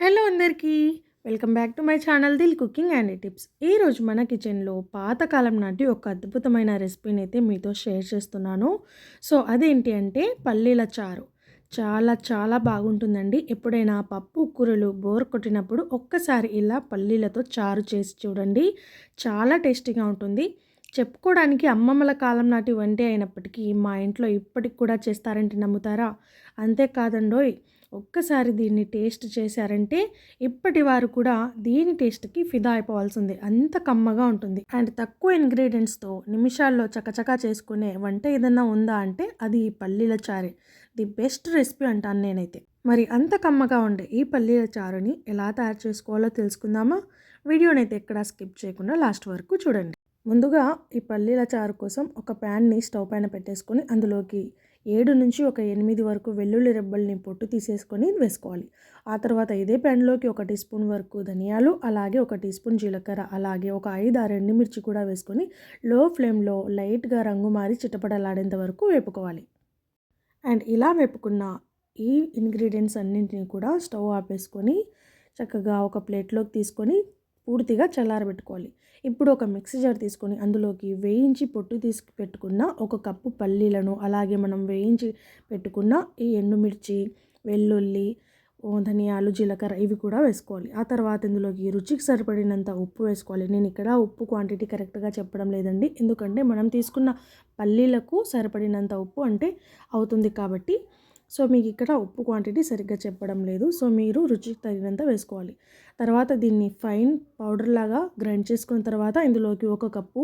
Hello అందరికీ. Welcome back to my channel Dil cooking and tips. ఈరోజు మన కిచెన్లో పాతకాలం నాటి ఒక అద్భుతమైన రెసిపీని అయితే మీతో షేర్ చేస్తున్నాను. సో అదేంటి అంటే పల్లీల చారు. చాలా చాలా బాగుంటుందండి. ఎప్పుడైనా పప్పు కూరలు బోర్ కొట్టినప్పుడు ఒక్కసారి ఇలా పల్లీలతో చారు చేసి చూడండి. చాలా టేస్టీగా ఉంటుంది. చెప్పుకోవడానికి అమ్మమ్మల కాలం నాటి వంటే అయినప్పటికీ మా ఇంట్లో ఇప్పటికి కూడా చేస్తారంటే నమ్ముతారా? అంతేకాదండోయ్. ఒక్కసారి దీన్ని టేస్ట్ చేశారంటే ఇప్పటి వారు కూడా దీని టేస్ట్కి ఫిదా అయిపోవాల్సిందే. అంత కమ్మగా ఉంటుంది. అండ్ తక్కువ ఇంగ్రీడియంట్స్తో నిమిషాల్లో చకచకా చేసుకునే వంట ఏదన్నా ఉందా అంటే అది ఈ పల్లీల చారే. ది బెస్ట్ రెసిపీ అంటాను నేనైతే. మరి అంత కమ్మగా ఉండే ఈ పల్లీల చారుని ఎలా తయారు చేసుకోవాలో తెలుసుకుందామా? వీడియోనైతే ఎక్కడా స్కిప్ చేయకుండా లాస్ట్ వరకు చూడండి. ముందుగా ఈ పల్లీల చారు కోసం ఒక ప్యాన్ని స్టవ్ పైన పెట్టేసుకొని అందులోకి ఏడు నుంచి ఒక ఎనిమిది వరకు వెల్లుల్లి రెబ్బల్ని పొట్టు తీసేసుకొని వేసుకోవాలి. ఆ తర్వాత ఇదే ప్యాన్లోకి ఒక టీ స్పూన్ వరకు ధనియాలు అలాగే ఒక టీ స్పూన్ జీలకర్ర అలాగే ఒక ఐదు ఆరు ఎండుమిర్చి కూడా వేసుకొని లో ఫ్లేమ్లో లైట్గా రంగు మారి చిటపడలాడేంత వరకు వేపుకోవాలి. అండ్ ఇలా వేపుకున్న ఈ ఇంగ్రీడియంట్స్ అన్నింటినీ కూడా స్టవ్ ఆపేసుకొని చక్కగా ఒక ప్లేట్లోకి తీసుకొని పూర్తిగా చల్లారబెట్టుకోవాలి. ఇప్పుడు ఒక మిక్సీ జార్ తీసుకొని అందులోకి వేయించి పొట్టు తీసుకు పెట్టుకున్న ఒక కప్పు పల్లీలను అలాగే మనం వేయించి పెట్టుకున్న ఈ ఎండుమిర్చి వెల్లుల్లి ధనియాలు జీలకర్ర ఇవి కూడా వేసుకోవాలి. ఆ తర్వాత ఇందులోకి రుచికి సరిపడినంత ఉప్పు వేసుకోవాలి. నేను ఇక్కడ ఉప్పు క్వాంటిటీ కరెక్ట్గా చెప్పడం లేదండి. ఎందుకంటే మనం తీసుకున్న పల్లీలకు సరిపడినంత ఉప్పు అంటే అవుతుంది కాబట్టి సో మీకు ఇక్కడ ఉప్పు క్వాంటిటీ సరిగ్గా చెప్పడం లేదు. సో మీరు రుచికి తగినంత వేసుకోవాలి. తర్వాత దీన్ని ఫైన్ పౌడర్ లాగా గ్రైండ్ చేసుకున్న తర్వాత ఇందులోకి ఒక కప్పు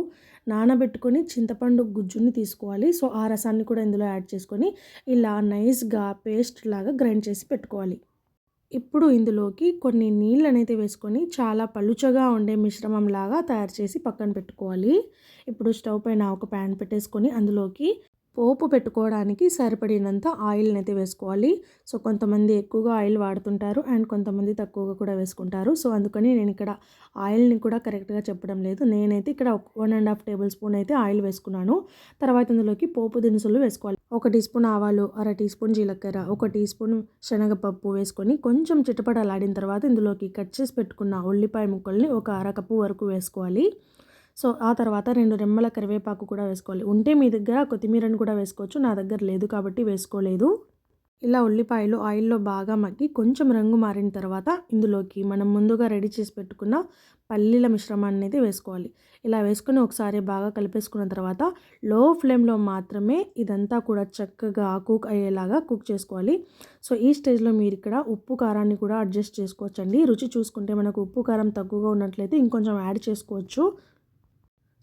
నానబెట్టుకొని చింతపండు గుజ్జుని తీసుకోవాలి. సో ఆ రసాన్ని కూడా ఇందులో యాడ్ చేసుకొని ఇలా నైస్గా పేస్ట్ లాగా గ్రైండ్ చేసి పెట్టుకోవాలి. ఇప్పుడు ఇందులోకి కొన్ని నీళ్ళు అనేది వేసుకొని చాలా పలుచగా ఉండే మిశ్రమం లాగా తయారు చేసి పక్కన పెట్టుకోవాలి. ఇప్పుడు స్టవ్ పైన ఒక ప్యాన్ పెట్టేసుకొని అందులోకి పోపు పెట్టుకోవడానికి సరిపడినంత ఆయిల్ని అయితే వేసుకోవాలి. సో కొంతమంది ఎక్కువగా ఆయిల్ వాడుతుంటారు అండ్ కొంతమంది తక్కువగా కూడా వేసుకుంటారు. సో అందుకని నేను ఇక్కడ ఆయిల్ని కూడా కరెక్ట్గా చెప్పడం లేదు. నేనైతే ఇక్కడ one and half tablespoon అయితే ఆయిల్ వేసుకున్నాను. తర్వాత ఇందులోకి పోపు దినుసులు వేసుకోవాలి. ఒక టీ స్పూన్ ఆవాలు అర టీ స్పూన్ జీలకర్ర ఒక టీ స్పూన్ శనగపప్పు వేసుకొని కొంచెం చిటపటలాడిన తర్వాత ఇందులోకి కట్ చేసి పెట్టుకున్న ఉల్లిపాయ ముక్కల్ని ఒక అరకప్పు వరకు వేసుకోవాలి. సో ఆ తర్వాత రెండు రెమ్మల కరివేపాకు కూడా వేసుకోవాలి. ఉంటే మీ దగ్గర కొత్తిమీరని కూడా వేసుకోవచ్చు. నా దగ్గర లేదు కాబట్టి వేసుకోలేదు. ఇలా ఉల్లిపాయలు ఆయిల్లో బాగా మగ్గి కొంచెం రంగు మారిన తర్వాత ఇందులోకి మనం ముందుగా రెడీ చేసి పెట్టుకున్న పల్లీల మిశ్రమాన్ని అయితే వేసుకోవాలి. ఇలా వేసుకొని ఒకసారి బాగా కలిపేసుకున్న తర్వాత లో ఫ్లేమ్లో మాత్రమే ఇదంతా కూడా చక్కగా కుక్ అయ్యేలాగా కుక్ చేసుకోవాలి. సో ఈ స్టేజ్లో మీరు ఇక్కడ ఉప్పు కారాన్ని కూడా అడ్జస్ట్ చేసుకోవచ్చండి. రుచి చూసుకుంటే మనకు ఉప్పు కారం తక్కువగా ఉన్నట్లయితే ఇంకొంచెం యాడ్ చేసుకోవచ్చు.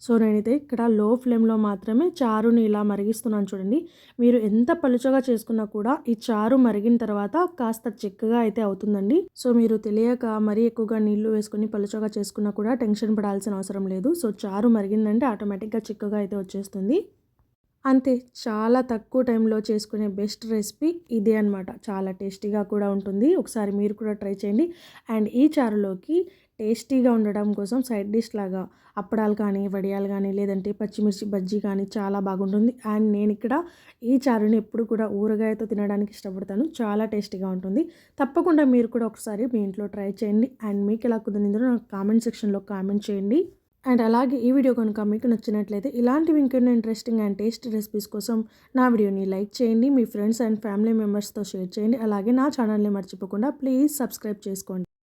సో నేనైతే ఇక్కడ లో ఫ్లేమ్లో మాత్రమే చారుని ఇలా మరిగిస్తున్నాను చూడండి. మీరు ఎంత పలుచగా చేసుకున్నా కూడా ఈ చారు మరిగిన తర్వాత కాస్త చిక్కగా అయితే అవుతుందండి. సో మీరు తెలియక మరీ ఎక్కువగా నీళ్ళు వేసుకొని పలుచగా చేసుకున్నా కూడా టెన్షన్ పడాల్సిన అవసరం లేదు. సో చారు మరిగిందంటే ఆటోమేటిక్గా చిక్కగా అయితే వచ్చేస్తుంది. అంతే చాలా తక్కువ టైంలో చేసుకునే బెస్ట్ రెసిపీ ఇదే అనమాట చాలా టేస్టీగా కూడా ఉంటుంది. ఒకసారి మీరు కూడా ట్రై చేయండి. అండ్ ఈ చారులోకి టేస్టీగా ఉండడం కోసం సైడ్ డిష్ లాగా అప్పడాలు కానీ వడియాలు కానీ లేదంటే పచ్చిమిర్చి బజ్జీ కానీ చాలా బాగుంటుంది. అండ్ నేను ఇక్కడ ఈ చారుని ఎప్పుడు కూడా ఊరగాయతో తినడానికి ఇష్టపడతాను. చాలా టేస్టీగా ఉంటుంది. తప్పకుండా మీరు కూడా ఒకసారి మీ ఇంట్లో ట్రై చేయండి. అండ్ మీకు ఎలా కుదిరిందో నాకు కామెంట్ సెక్షన్లో కామెంట్ చేయండి. అండ్ అలాగే ఈ వీడియో కనుక మీకు నచ్చినట్లయితే ఇలాంటివి ఇంకెన్నో ఇంట్రెస్టింగ్ అండ్ టేస్ట్ రెసిపీస్ కోసం నా వీడియోని లైక్ చేయండి. మీ ఫ్రెండ్స్ అండ్ ఫ్యామిలీ మెంబర్స్తో షేర్ చేయండి. అలాగే నా ఛానల్ని మర్చిపోకుండా ప్లీజ్ సబ్స్క్రైబ్ చేసుకోండి.